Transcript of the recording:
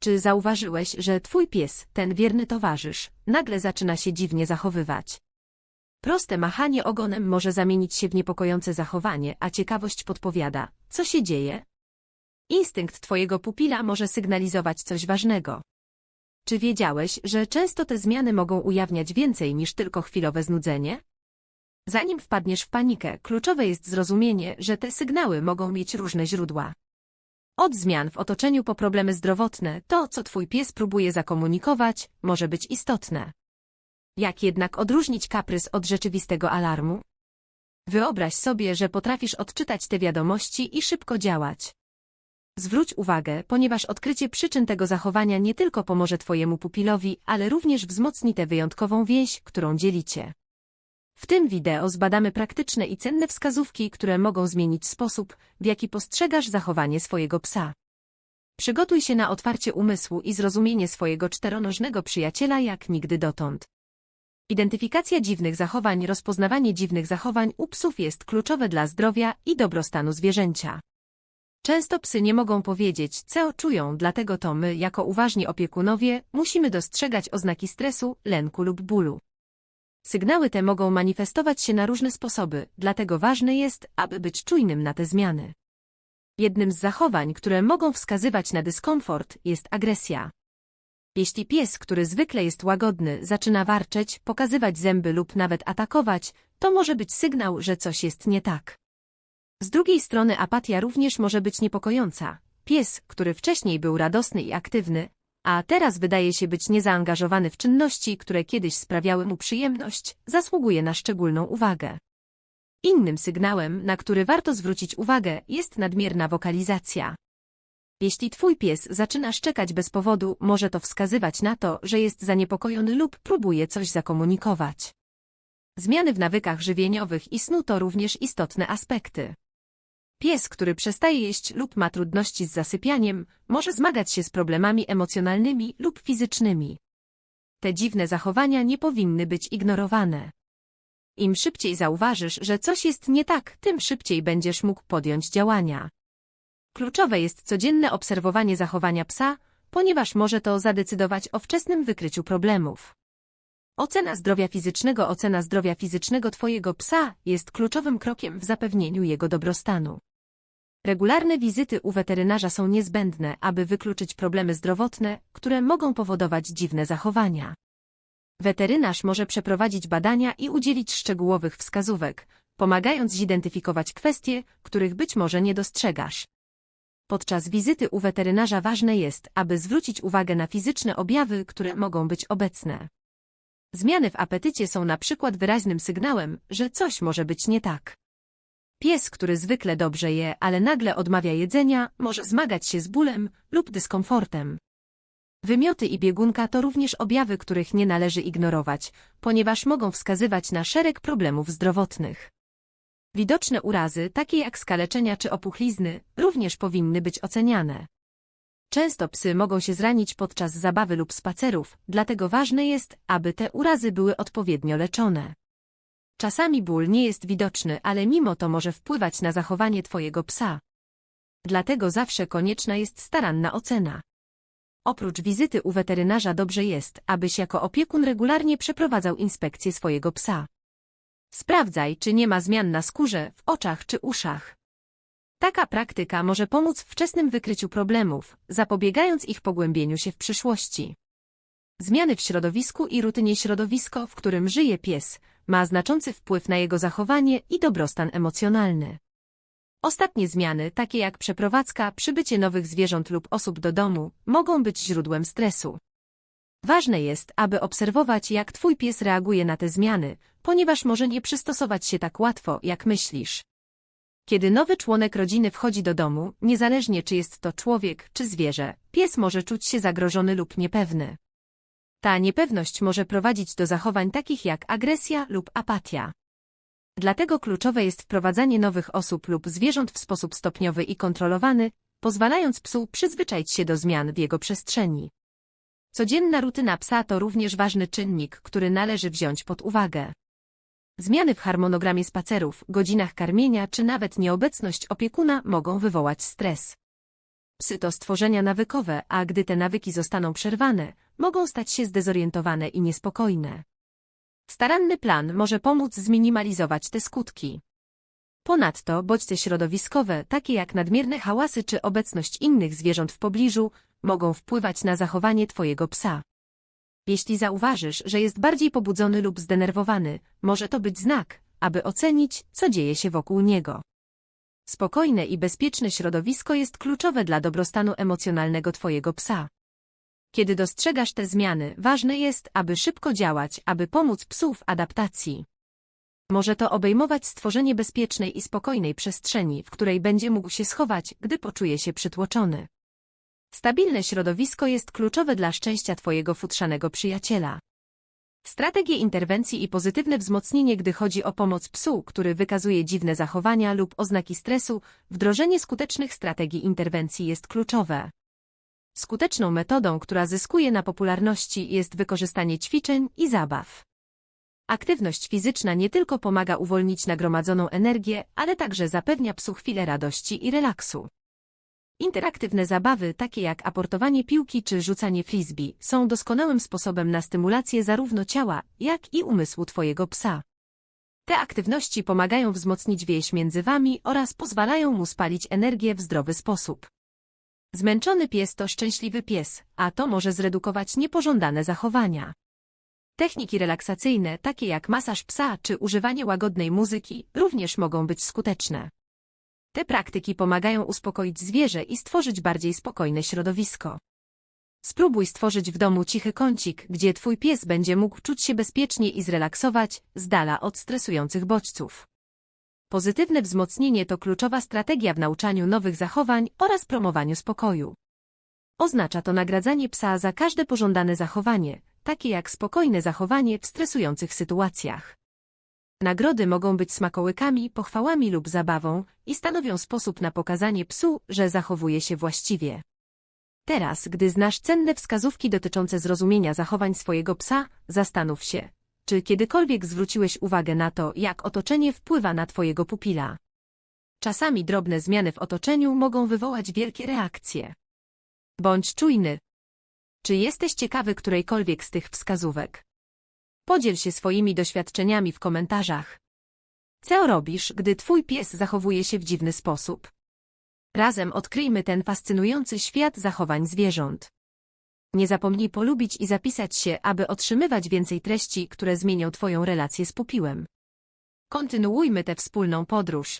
Czy zauważyłeś, że twój pies, ten wierny towarzysz, nagle zaczyna się dziwnie zachowywać? Proste machanie ogonem może zamienić się w niepokojące zachowanie, a ciekawość podpowiada, co się dzieje? Instynkt twojego pupila może sygnalizować coś ważnego. Czy wiedziałeś, że często te zmiany mogą ujawniać więcej niż tylko chwilowe znudzenie? Zanim wpadniesz w panikę, kluczowe jest zrozumienie, że te sygnały mogą mieć różne źródła. Od zmian w otoczeniu po problemy zdrowotne, to, co twój pies próbuje zakomunikować, może być istotne. Jak jednak odróżnić kaprys od rzeczywistego alarmu? Wyobraź sobie, że potrafisz odczytać te wiadomości i szybko działać. Zwróć uwagę, ponieważ odkrycie przyczyn tego zachowania nie tylko pomoże twojemu pupilowi, ale również wzmocni tę wyjątkową więź, którą dzielicie. W tym wideo zbadamy praktyczne i cenne wskazówki, które mogą zmienić sposób, w jaki postrzegasz zachowanie swojego psa. Przygotuj się na otwarcie umysłu i zrozumienie swojego czteronożnego przyjaciela jak nigdy dotąd. Identyfikacja dziwnych zachowań, rozpoznawanie dziwnych zachowań u psów jest kluczowe dla zdrowia i dobrostanu zwierzęcia. Często psy nie mogą powiedzieć, co czują, dlatego to my, jako uważni opiekunowie, musimy dostrzegać oznaki stresu, lęku lub bólu. Sygnały te mogą manifestować się na różne sposoby, dlatego ważne jest, aby być czujnym na te zmiany. Jednym z zachowań, które mogą wskazywać na dyskomfort, jest agresja. Jeśli pies, który zwykle jest łagodny, zaczyna warczeć, pokazywać zęby lub nawet atakować, to może być sygnał, że coś jest nie tak. Z drugiej strony apatia również może być niepokojąca. Pies, który wcześniej był radosny i aktywny, a teraz wydaje się być niezaangażowany w czynności, które kiedyś sprawiały mu przyjemność, zasługuje na szczególną uwagę. Innym sygnałem, na który warto zwrócić uwagę, jest nadmierna wokalizacja. Jeśli twój pies zaczyna szczekać bez powodu, może to wskazywać na to, że jest zaniepokojony lub próbuje coś zakomunikować. Zmiany w nawykach żywieniowych i snu to również istotne aspekty. Pies, który przestaje jeść lub ma trudności z zasypianiem, może zmagać się z problemami emocjonalnymi lub fizycznymi. Te dziwne zachowania nie powinny być ignorowane. Im szybciej zauważysz, że coś jest nie tak, tym szybciej będziesz mógł podjąć działania. Kluczowe jest codzienne obserwowanie zachowania psa, ponieważ może to zadecydować o wczesnym wykryciu problemów. Ocena zdrowia fizycznego Ocena zdrowia fizycznego Twojego psa jest kluczowym krokiem w zapewnieniu jego dobrostanu. Regularne wizyty u weterynarza są niezbędne, aby wykluczyć problemy zdrowotne, które mogą powodować dziwne zachowania. Weterynarz może przeprowadzić badania i udzielić szczegółowych wskazówek, pomagając zidentyfikować kwestie, których być może nie dostrzegasz. Podczas wizyty u weterynarza ważne jest, aby zwrócić uwagę na fizyczne objawy, które mogą być obecne. Zmiany w apetycie są na przykład wyraźnym sygnałem, że coś może być nie tak. Pies, który zwykle dobrze je, ale nagle odmawia jedzenia, może zmagać się z bólem lub dyskomfortem. Wymioty i biegunka to również objawy, których nie należy ignorować, ponieważ mogą wskazywać na szereg problemów zdrowotnych. Widoczne urazy, takie jak skaleczenia czy opuchlizny, również powinny być oceniane. Często psy mogą się zranić podczas zabawy lub spacerów, dlatego ważne jest, aby te urazy były odpowiednio leczone. Czasami ból nie jest widoczny, ale mimo to może wpływać na zachowanie Twojego psa. Dlatego zawsze konieczna jest staranna ocena. Oprócz wizyty u weterynarza dobrze jest, abyś jako opiekun regularnie przeprowadzał inspekcję swojego psa. Sprawdzaj, czy nie ma zmian na skórze, w oczach czy uszach. Taka praktyka może pomóc w wczesnym wykryciu problemów, zapobiegając ich pogłębieniu się w przyszłości. Zmiany w środowisku i rutynie środowisko, w którym żyje pies, ma znaczący wpływ na jego zachowanie i dobrostan emocjonalny. Ostatnie zmiany, takie jak przeprowadzka, przybycie nowych zwierząt lub osób do domu, mogą być źródłem stresu. Ważne jest, aby obserwować, jak twój pies reaguje na te zmiany, ponieważ może nie przystosować się tak łatwo, jak myślisz. Kiedy nowy członek rodziny wchodzi do domu, niezależnie czy jest to człowiek czy zwierzę, pies może czuć się zagrożony lub niepewny. Ta niepewność może prowadzić do zachowań takich jak agresja lub apatia. Dlatego kluczowe jest wprowadzanie nowych osób lub zwierząt w sposób stopniowy i kontrolowany, pozwalając psu przyzwyczaić się do zmian w jego przestrzeni. Codzienna rutyna psa to również ważny czynnik, który należy wziąć pod uwagę. Zmiany w harmonogramie spacerów, godzinach karmienia czy nawet nieobecność opiekuna mogą wywołać stres. Psy to stworzenia nawykowe, a gdy te nawyki zostaną przerwane, mogą stać się zdezorientowane i niespokojne. Staranny plan może pomóc zminimalizować te skutki. Ponadto bodźce środowiskowe, takie jak nadmierne hałasy czy obecność innych zwierząt w pobliżu, mogą wpływać na zachowanie Twojego psa. Jeśli zauważysz, że jest bardziej pobudzony lub zdenerwowany, może to być znak, aby ocenić, co dzieje się wokół niego. Spokojne i bezpieczne środowisko jest kluczowe dla dobrostanu emocjonalnego Twojego psa. Kiedy dostrzegasz te zmiany, ważne jest, aby szybko działać, aby pomóc psu w adaptacji. Może to obejmować stworzenie bezpiecznej i spokojnej przestrzeni, w której będzie mógł się schować, gdy poczuje się przytłoczony. Stabilne środowisko jest kluczowe dla szczęścia Twojego futrzanego przyjaciela. Strategie interwencji i pozytywne wzmocnienie, gdy chodzi o pomoc psu, który wykazuje dziwne zachowania lub oznaki stresu, wdrożenie skutecznych strategii interwencji jest kluczowe. Skuteczną metodą, która zyskuje na popularności, jest wykorzystanie ćwiczeń i zabaw. Aktywność fizyczna nie tylko pomaga uwolnić nagromadzoną energię, ale także zapewnia psu chwilę radości i relaksu. Interaktywne zabawy, takie jak aportowanie piłki czy rzucanie frisbee, są doskonałym sposobem na stymulację zarówno ciała, jak i umysłu Twojego psa. Te aktywności pomagają wzmocnić więź między Wami oraz pozwalają mu spalić energię w zdrowy sposób. Zmęczony pies to szczęśliwy pies, a to może zredukować niepożądane zachowania. Techniki relaksacyjne, takie jak masaż psa czy używanie łagodnej muzyki, również mogą być skuteczne. Te praktyki pomagają uspokoić zwierzę i stworzyć bardziej spokojne środowisko. Spróbuj stworzyć w domu cichy kącik, gdzie twój pies będzie mógł czuć się bezpiecznie i zrelaksować, z dala od stresujących bodźców. Pozytywne wzmocnienie to kluczowa strategia w nauczaniu nowych zachowań oraz promowaniu spokoju. Oznacza to nagradzanie psa za każde pożądane zachowanie, takie jak spokojne zachowanie w stresujących sytuacjach. Nagrody mogą być smakołykami, pochwałami lub zabawą i stanowią sposób na pokazanie psu, że zachowuje się właściwie. Teraz, gdy znasz cenne wskazówki dotyczące zrozumienia zachowań swojego psa, zastanów się, czy kiedykolwiek zwróciłeś uwagę na to, jak otoczenie wpływa na twojego pupila. Czasami drobne zmiany w otoczeniu mogą wywołać wielkie reakcje. Bądź czujny. Czy jesteś ciekawy którejkolwiek z tych wskazówek? Podziel się swoimi doświadczeniami w komentarzach. Co robisz, gdy twój pies zachowuje się w dziwny sposób? Razem odkryjmy ten fascynujący świat zachowań zwierząt. Nie zapomnij polubić i zapisać się, aby otrzymywać więcej treści, które zmienią Twoją relację z pupiłem. Kontynuujmy tę wspólną podróż.